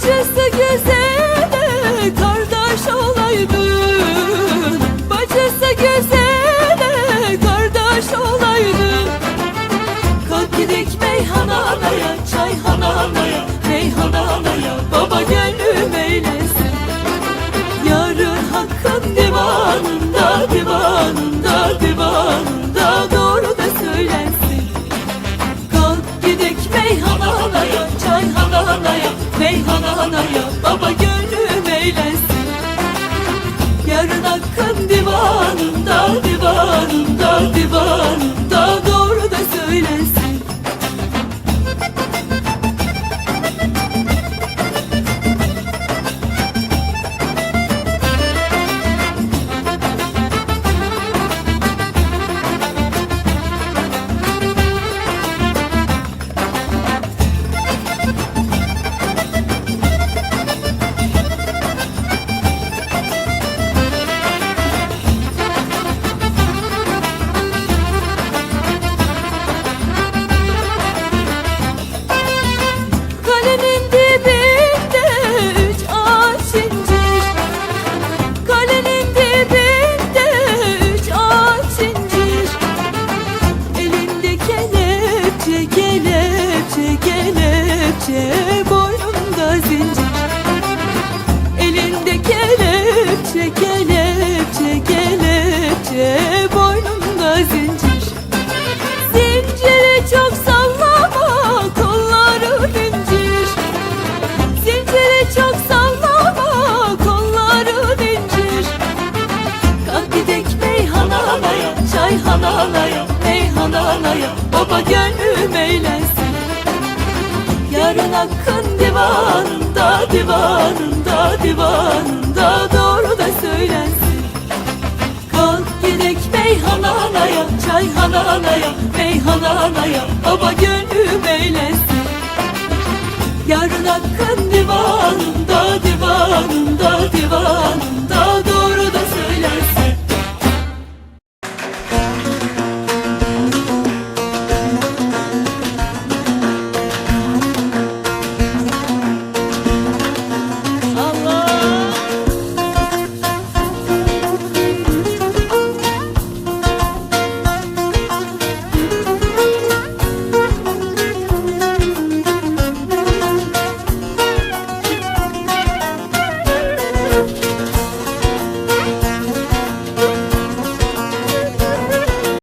Acısı güzele kardeş olaydı. Divanında divanında divanında kelepçe Boynunda zincir. Elinde kelepçe, kelepçe, kelepçe Boynunda zincir. Zinciri çok sallama kolları incir. Zinciri çok sallama kolları incir. Kalk gidek meyhanaya çayhanaya meyhanaya Baba gönlüm eğlensin Yarın hakkın divanında divanında divanında Doğru da söylensin. Kalk gidek meyhanaya, çayhanaya, meyhanaya Baba gönlüm eğlensin Yarın hakkın divanında, divanında, divanında Doğru da söyle